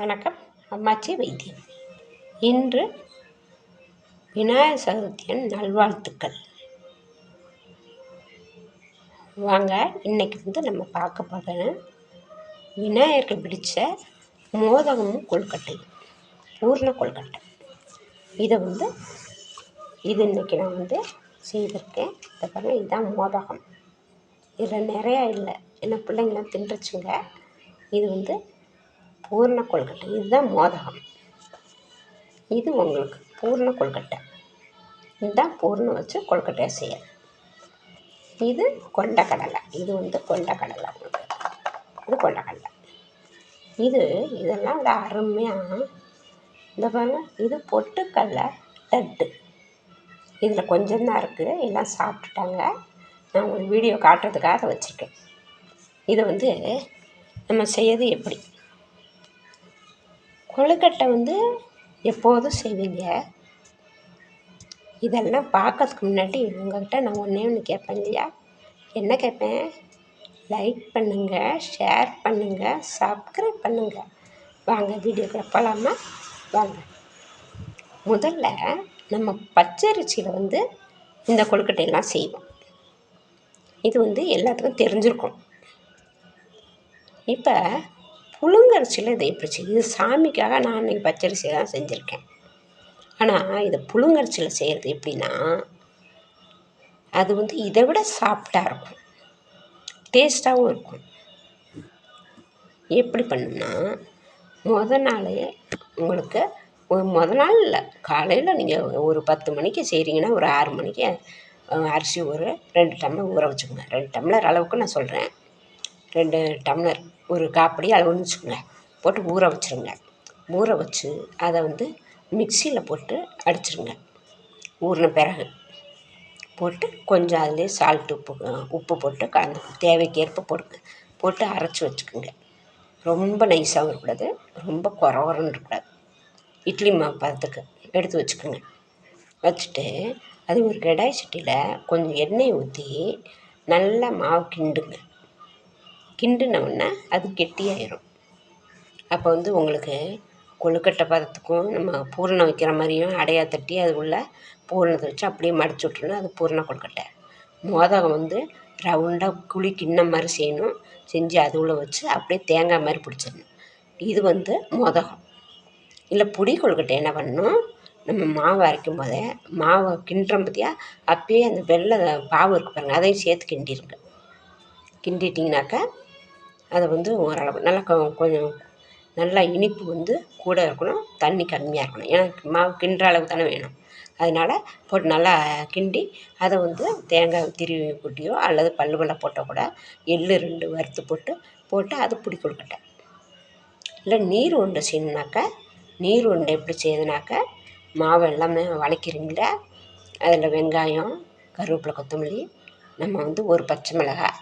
வணக்கம். அம்மாச்சி வைத்தியம் இன்று விநாயகர் சதுர்த்தியின் நல்வாழ்த்துக்கள். வாங்க இன்னைக்கு வந்து நம்ம பார்க்க போகிறது விநாயகருக்கு பிடிச்ச மோதகமும் கொழுக்கட்டையும் பூர்ண கொழுக்கட்டை. இதை வந்து இது இன்றைக்கி நான் வந்து செய்திருக்கேன். இதை பாருங்கள் இதுதான் மோதகம். இதில் நிறையா இல்லை. ஏன்னா பிள்ளைங்களாம் தின்றுச்சுங்க. இது வந்து பூர்ண கொழுக்கட்டை இதுதான் மோதகம். இது உங்களுக்கு பூர்ண கொழுக்கட்டை இதுதான் பூர்ணம் வச்சு கொழுக்கட்டையை செய்யணும். இது கொண்டக்கடலை. இது வந்து கொண்டக்கடலை உங்களுக்கு. இது கொண்டக்கடலை. இது இதெல்லாம் விட அருமையாக இந்த பாருங்க இது பொட்டுக்கடலை லட்டு. இதில் கொஞ்சம் தான் இருக்குது எல்லாம் சாப்பிட்டுட்டாங்க. நான் உங்களுக்கு வீடியோ காட்டுறதுக்காக வச்சுருக்கேன். இதை வந்து நம்ம செய்யறது எப்படி? கொழுக்கட்டை வந்து எப்போதும் செய்வீங்க. இதெல்லாம் பார்க்கறதுக்கு முன்னாடி உங்கள்கிட்ட நான் ஒன்றே ஒன்று கேட்பேன் இல்லையா? என்ன கேட்பேன்? லைக் பண்ணுங்கள் ஷேர் பண்ணுங்கள் சப்ஸ்கிரைப் பண்ணுங்கள் வாங்க வீடியோக்குள்ளே போகலாமா வாங்க. முதல்ல நம்ம பச்சரிசியில் வந்து இந்த கொழுக்கட்டையெல்லாம் செய்வோம். இது வந்து எல்லாத்துக்கும் தெரிஞ்சிருக்கும். இப்போ புழுங்கரிசியில் இதை எப்படி செய்யுது இது சாமிக்காக நான் இன்றைக்கி பச்சரிசி தான் செஞ்சுருக்கேன். ஆனால் இதை புழுங்கரிசியில் செய்கிறது எப்படின்னா அது வந்து இதை விட சாஃப்டாக இருக்கும். டேஸ்ட்டாகவும் இருக்கும். எப்படி பண்ணுன்னா முத நாளே உங்களுக்கு ஒரு முத நாள் இல்லை காலையில் நீங்கள் ஒரு பத்து மணிக்கு செய்கிறீங்கன்னா ஒரு ஆறு மணிக்கு அரிசி ஒரு ரெண்டு டம்ளர் ஊற வச்சுக்கோங்க. ரெண்டு டம்ளர் அளவுக்கு நான் சொல்கிறேன் ரெண்டு டம்ளர் ஒரு காப்படி அளவுன்னு வச்சுக்கோங்க. போட்டு ஊற வச்சுருங்க. ஊற வச்சு அதை வந்து மிக்சியில் போட்டு அடிச்சிருங்க. ஊறின பிறகு போட்டு கொஞ்சம் அதிலே சால்ட் உப்பு உப்பு போட்டு கலந்து தேவைக்கேற்ப போடுங்க போட்டு அரைச்சி வச்சுக்கோங்க. ரொம்ப நைஸாகவும் இருக்கக்கூடாது ரொம்ப குறவரன்னு இருக்கக்கூடாது. இட்லி மாவு பதத்துக்கு எடுத்து வச்சுக்கோங்க. வச்சுட்டு அது ஒரு கடாய் சட்டியில் கொஞ்சம் எண்ணெய் ஊற்றி நல்லா மாவு கிண்டுங்க. கிண்டினோடனே அது கெட்டியாயிரும். அப்போ வந்து உங்களுக்கு கொழுக்கட்டை பதத்துக்கும் நம்ம பூரணம் வைக்கிற மாதிரியும் அடையா தட்டி அது உள்ள பூரணத்தை வச்சு அப்படியே மடிச்சு விட்ருணும் அது பூரண கொழுக்கட்டை. மோதகம் வந்து ரவுண்டாக குழி கிண்ணம் மாதிரி செய்யணும். செஞ்சு அது உள்ளே வச்சு அப்படியே தேங்காய் மாதிரி பிடிச்சிடணும். இது வந்து மோதகம். இல்லை புடி கொழுக்கட்டை என்ன பண்ணணும்? நம்ம மாவு அரைக்கும் போதே மாவை கிண்டுறோம் பார்த்தியா அப்பயே அந்த வெள்ளை பாவு இருக்குது பாருங்கள் அதையும் சேர்த்து கிண்டிருங்க. கிண்டிட்டிங்கனாக்கா அதை வந்து ஓரளவு நல்லா கொஞ்சம் நல்லா இனிப்பு வந்து கூட இருக்கணும் தண்ணி கம்மியாக இருக்கணும். ஏன்னா மாவு கிண்டுற அளவுக்கு தானே வேணும். அதனால் போட்டு நல்லா கிண்டி அதை வந்து தேங்காய் திருவி கொட்டியோ அல்லது பல்லு பல்ல போட்டால் கூட எள்ளு ரெண்டு வறுத்து போட்டு போட்டு அது பிடி கொழுக்கட்டை. இல்லை நீர் உருண்டை செய்யணுனாக்கா நீர் உருண்டை எப்படி செய்யுதுனாக்கா மாவு எல்லாமே வளைக்கிறீங்களா அதில் வெங்காயம் கருவேப்பிலை கொத்தமல்லி நம்ம வந்து ஒரு பச்சை மிளகாய்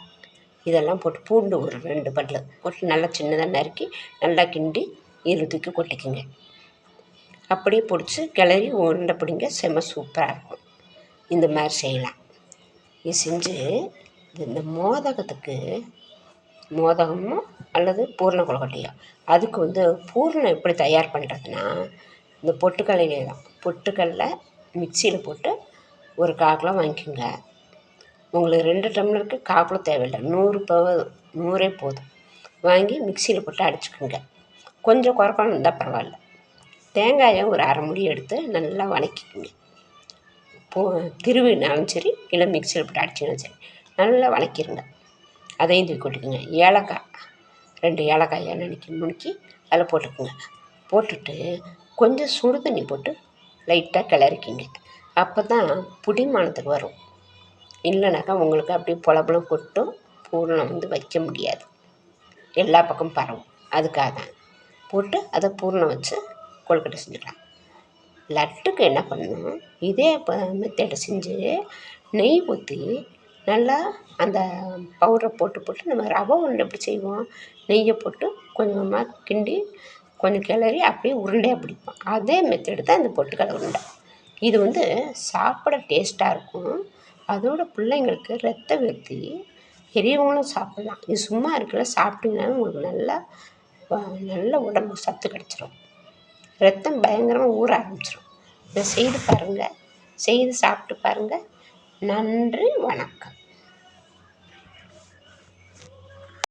இதெல்லாம் போட்டு பூண்டு ஒரு ரெண்டு பல் போட்டு நல்லா சின்னதாக நறுக்கி நல்லா கிண்டி இதில் தூக்கி கொட்டிக்குங்க. அப்படியே பிடிச்சி கிளறி உருண்டை பிடிங்க. செம்ம சூப்பராக இருக்கும். இந்த மாதிரி செய்யலாம். இது செஞ்சு இந்த மோதகத்துக்கு மோதகமோ அல்லது பூர்ண கொழுக்கட்டையோ. அதுக்கு வந்து பூர்ணம் எப்படி தயார் பண்ணுறதுன்னா இந்த பொட்டுக்கடலையிலே தான். பொட்டுக்கல்ல மிக்சியில் போட்டு ஒரு கால் கிலோ வாங்கிக்கோங்க. உங்களுக்கு ரெண்டு டம்ளருக்கு காப்பில் தேவையில்லை. நூறு போதும் நூறே போதும். வாங்கி மிக்சியில் போட்டு அடிச்சுக்கோங்க. கொஞ்சம் குறப்பான இருந்தால் பரவாயில்ல. தேங்காயை ஒரு அரை முடி எடுத்து நல்லா வதக்கிக்கோங்க போ திருவினாலும் சரி இல்லை மிக்சியில் போட்டு அடிச்சிங்கனாலும் சரி நல்லா வதக்கிருங்க அதையும் தூக்கி கொட்டிக்கோங்க ஏலக்காய் ரெண்டு ஏலக்காயை நுணுக்கி நுணுக்கி அதில் போட்டுக்கோங்க. போட்டுட்டு கொஞ்சம் சுடு தண்ணி போட்டு லைட்டாக கிளறிக்கிங்க. அப்போ தான் புடிமானத்துக்கு வரும். இல்லைனாக்கா உங்களுக்கு அப்படியே பொலபொலம் கொட்டும் பூரணம் வந்து வைக்க முடியாது. எல்லா பக்கமும் பரவும். அதுக்காக தான். போட்டு அதை பூரணம் வச்சு கொழுக்கட்டை செஞ்சுக்கலாம். லட்டுக்கு என்ன பண்ணணும்? இதே மெத்தேடை செஞ்சு நெய் ஊற்றி நல்லா அந்த பவுடரை போட்டு போட்டு நம்ம ரவை உருண்டை எப்படி செய்வோம்? நெய்யை போட்டு கொஞ்சமாக கிண்டி கொஞ்சம் கிளறி அப்படியே உருண்டையாக பிடிப்போம். அதே மெத்தடு தான் இந்த பொட்டுக்கடை உருண்டை. இது வந்து சாப்பிட டேஸ்ட்டாக இருக்கும். அதோட பிள்ளைங்களுக்கு ரத்த விருத்தி பெரியவங்களும் சாப்பிட்லாம். இது சும்மா இருக்கல சாப்பிட்டீங்கன்னா உங்களுக்கு நல்லா நல்ல உடம்பு சத்து கிடச்சிரும். ரத்தம் பயங்கரமாக ஊற ஆரம்பிச்சிடும் இதை செய்து பாருங்கள் செய்து சாப்பிட்டு பாருங்கள் நன்றி வணக்கம்.